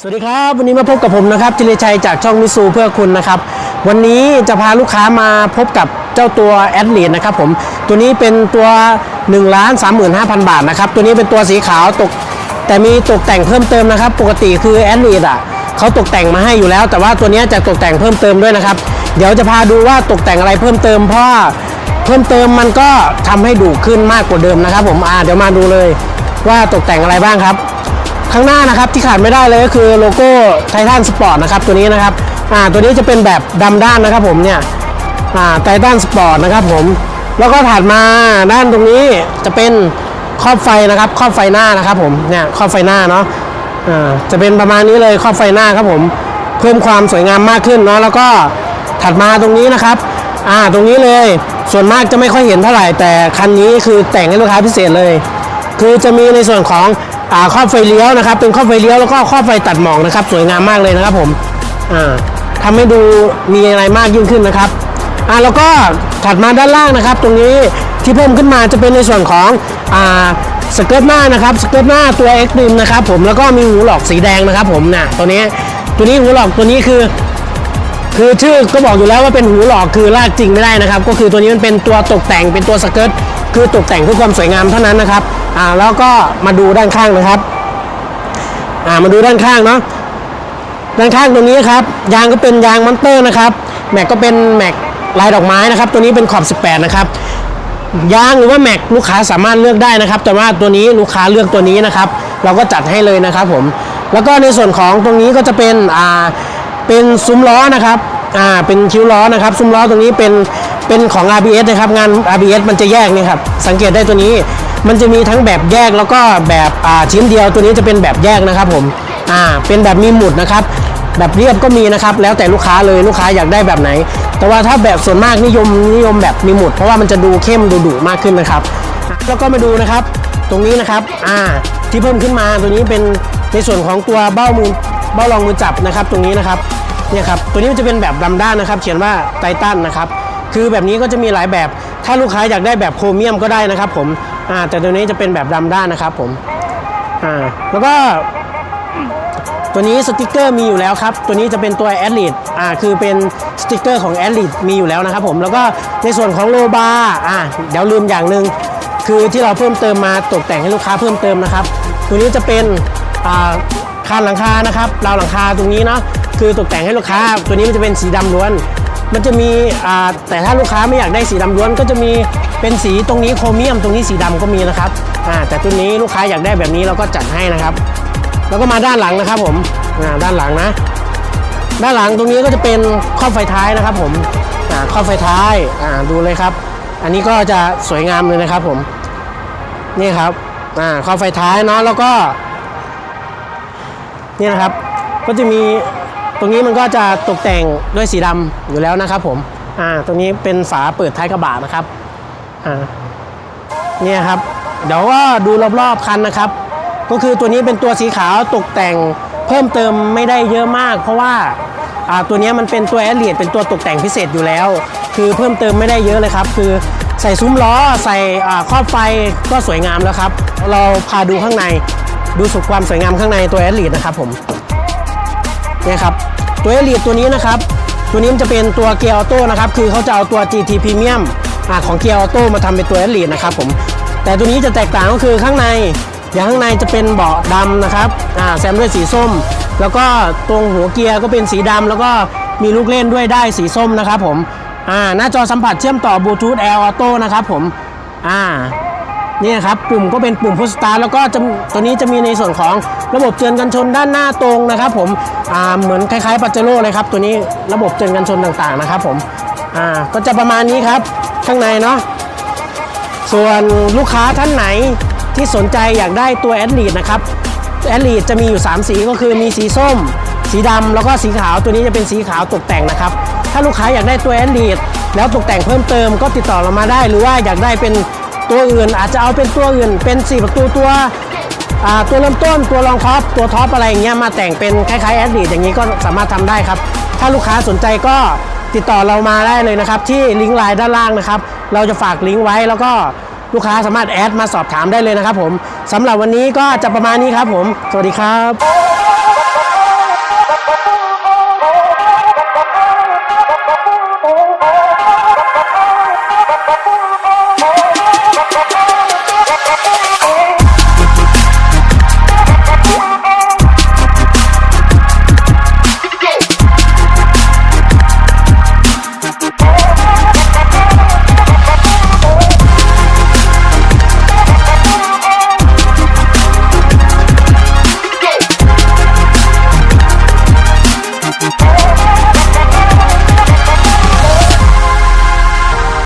สวัสดีครับวันนี้มาพบกับผมนะครับจิรชัยจากช่องมิสูเพื่อคุณนะครับ วันนี้จะพาลูกค้ามาพบกับเจ้าตัวแอดลีดนะครับผมตัวนี้เป็นตัว1นึ่งล้านสามหมื่นห้าพันบาทนะครับตัวนี้เป็นตัวสีขาวตก แต่มีตกแต่งเพิ่มเติมนะครับ ปกติคือแอดลีดอะเขาตกแต่งมาให้อยู่แล้ว แต่ว่าตัวนี้จะตกแต่งเพิ่มเติมด้วยนะครับ เดี๋ยวจะพาดูว่าตกแต่งอะไรเพิ่มเติมเพราะเพิ่มเติมมันก็ทำให้ดุขึ้นมากกว่าเดิมนะครับ ผมอ่าเดี๋ยวมาดูเลยว่าตกแต่งอะไรบ้างครับ ข้างหน้านะครับที่ขาดไม่ได้เลยก็คือโลโก้ไททันสปอร์ตนะครับตัวนี้นะครับอ่าตัวนี้จะเป็นแบบดำด้านนะครับผมเนี่ยอ่าไททันสปอร์ตนะครับผมแล้วก็ถัดมาด้านตรงนี้จะเป็นครอบไฟนะครับครอบไฟหน้านะครับผมเนี่ยครอบไฟหน้าเนาะอ่าจะเป็นประมาณนี้เลยครอบไฟหน้าครับผมเพิ่มความสวยงามมากขึ้นเนาะแล้วก็ถัดมาตรงนี้นะครับอ่าตรงนี้เลยส่วนมากจะไม่ค่อยเห็นเท่าไหร่แต่คันนี้คือแต่งให้ลูกค้าพิเศษเลย คือจะมีในส่วนของ ครอบไฟเลี้ยวนะครับ เป็นครอบไฟเลี้ยวแล้วก็ครอบไฟตัดหมอกนะครับ สวยงามมากเลยนะครับผมอ่าทำให้ดูมีอะไรมากยิ่งขึ้นนะครับอ่าแล้วก็ถัดมาด้านล่างนะครับ ตรงนี้ที่เพิ่มขึ้นมาจะเป็นในส่วนของอ่าสเกิร์ตหน้านะครับสเกิร์ตหน้าตัว X ริมนะครับผมแล้วก็มีหูหลอกสีแดงนะครับผมนะตัวนี้ตัวนี้หูหลอกตัวนี้คือ คือชื่อก็บอกอยู่แล้วว่าเป็นหูหลอกคือลากจริงไม่ได้นะครับ ก็คือตัวนี้มันเป็นตัวตกแต่งเป็นตัวสเกิร์ต คือตกแต่งเพื่อความสวยงามเท่านั้นนะครับอ่าแล้วก็มาดูด้านข้างนะครับอ่ามาดูด้านข้างเนาะด้านข้างตรงนี้ครับยางก็เป็นยางมอนเตอร์นะครับแม็กก็เป็นแม็กลายดอกไม้นะครับ ตัวนี้เป็นขอบ 18 นะครับยางหรือว่าแม็กลูกค้าสามารถเลือกได้นะครับ แต่ว่าตัวนี้ลูกค้าเลือกตัวนี้นะครับ เราก็จัดให้เลยนะครับผมแล้วก็ในส่วนของตรงนี้ก็จะเป็นอ่าเป็นซุ้มล้อนะครับอ่าเป็นคิ้วล้อนะครับ ซุ้มล้อตรงนี้เป็น เป็นของ RBS นะครับงาน RBS มันจะแยกนี่ครับสังเกตได้ตัวนี้มันจะมีทั้งแบบแยกแล้วก็แบบชิ้นเดียวตัวนี้จะเป็นแบบแยกนะครับผมอ่าเป็นแบบมีหมุดนะครับแบบเรียบก็มีนะครับ แล้วแต่ลูกค้าเลยลูกค้าอยากได้แบบไหน แต่ว่าถ้าแบบส่วนมากนิยมนิยมแบบมีหมุด เพราะว่ามันจะดูเข้มดูดุมากขึ้นนะครับ แล้วก็มาดูนะครับ ตรงนี้นะครับอ่าที่เพิ่มขึ้นมาตัวนี้เป็นในส่วนของตัวเบ้ามือเบ้ารองมือจับนะครับ ตรงนี้นะครับเนี่ยครับตัวนี้จะเป็นแบบดำด้านนะครับ เขียนว่าไททันนะครับ คือแบบนี้ก็จะมีหลายแบบ ถ้าลูกค้าอยากได้แบบโครเมียมก็ได้นะครับผมอ่าแต่ตัวนี้จะเป็นแบบดำด้านนะครับผมอ่าแล้วก็ ตัวนี้สติกเกอร์มีอยู่แล้วครับ ตัวนี้จะเป็นตัวแอดลิดอ่าคือเป็นสติกเกอร์ของแอดลิดมีอยู่แล้วนะครับผมแล้วก็ในส่วนของโลบาร์อ่าเดี๋ยวลืมอย่างหนึ่งคือที่เราเพิ่มเติมมาตกแต่งให้ลูกค้าเพิ่มเติมนะครับ ตัวนี้จะเป็นคานหลังคานะครับราวหลังคาตรงนี้เนาะคือตกแต่งให้ลูกค้า ตัวนี้มันจะเป็นสีดำล้วน มันจะมีแต่ถ้าลูกค้าไม่อยากได้สีดำล้วน ก็จะมีเป็นสีตรงนี้โครเมียม ตรงนี้สีดำก็มีนะครับแต่ตัวนี้ลูกค้าอยากได้แบบนี้เราก็จัดให้นะครับ แล้วก็มาด้านหลังนะครับผมด้านหลังนะ ด้านหลังตรงนี้ก็จะเป็นครอบไฟท้ายนะครับ ผมครอบไฟท้ายดูเลยครับ อันนี้ก็จะสวยงามเลยนะครับ ผมนี่ครับครอบไฟท้ายเนาะแล้วก็นี่นะครับก็จะมี ตรงนี้มันก็จะตกแต่งด้วยสีดำอยู่แล้วนะครับผมอ่าตรงนี้เป็นฝาเปิดท้ายกระบะนะครับอ่าเนี่ยครับ เดี๋ยวก็ดูรอบๆคันนะครับ ก็คือตัวนี้เป็นตัวสีขาวตกแต่งเพิ่มเติมไม่ได้เยอะมาก เพราะว่าอ่าตัวนี้มันเป็นตัวแอดเลียดเป็นตัวตกแต่งพิเศษอยู่แล้ว คือเพิ่มเติมไม่ได้เยอะเลยครับ คือใส่ซุ้มล้อใส่อ่าครอบไฟก็สวยงามแล้วครับ เราพาดูข้างในดูสุขความสวยงามข้างในตัวแอดเลียดนะครับผม นี่ยครับตัวเอลีดตัวนี้นะครับตัวนี้มันจะเป็นตัวเกียร์ออโต้นะครับคือเขาจะเอาตัว GT Premium อของเกียร์ออโต้มาทำเป็นตัวเอลีดนะครับผมแต่ตัวนี้จะแตกต่างก็คือข้างในอย่างข้างในจะเป็นเบาะดำนะครับแซมด้วยสีส้ม แล้วก็ตรงหัวเกียร์ก็เป็นสีดำแล้วก็มีลูกเล่นด้วยได้สีส้มนะครับผมหน้าจอสัมผัสเชื่อมต่อบลูทูธ Air Auto นะครับผมอ่า นี่ครับปุ่มก็เป็นปุ่มพุชสตาร์แล้วก็ตัวนี้จะมีในส่วนของระบบเตือนกันชนด้านหน้าตรงนะครับ ผมเหมือนคล้ายๆปัจเจโร่เลยครับ ตัวนี้ระบบเตือนกันชนต่างๆนะครับ ผมก็จะประมาณนี้ครับข้างในเนาะส่วนลูกค้าท่านไหนที่สนใจอยากได้ตัวแอดลีดนะครับแอดลีดจะมีอยู่ 3 สีก็คือมีสีส้ม สีดำแล้วก็สีขาวตัวนี้จะเป็นสีขาวตกแต่งนะครับ ถ้าลูกค้าอยากได้ตัวแอดลีดแล้วตกแต่งเพิ่มเติมก็ติดต่อเรามาได้ หรือว่าอยากได้เป็น ตัวอื่นอาจจะเอาเป็นตัวอื่นเป็น 4 ประตูตัวตัวเริ่มต้นตัวรองท็อปตัวท็อปอะไรอย่างเงี้ยมาแต่งเป็นคล้ายๆแอดลีอย่างนี้ก็สามารถทำได้ครับ ถ้าลูกค้าสนใจก็ติดต่อเรามาได้เลยนะครับ ที่ลิงก์ไลน์ด้านล่างนะครับ เราจะฝากลิงก์ไว้แล้วก็ลูกค้าสามารถแอดมาสอบถามได้เลยนะครับผมสำหรับวันนี้ก็จะประมาณนี้ครับผม สวัสดีครับ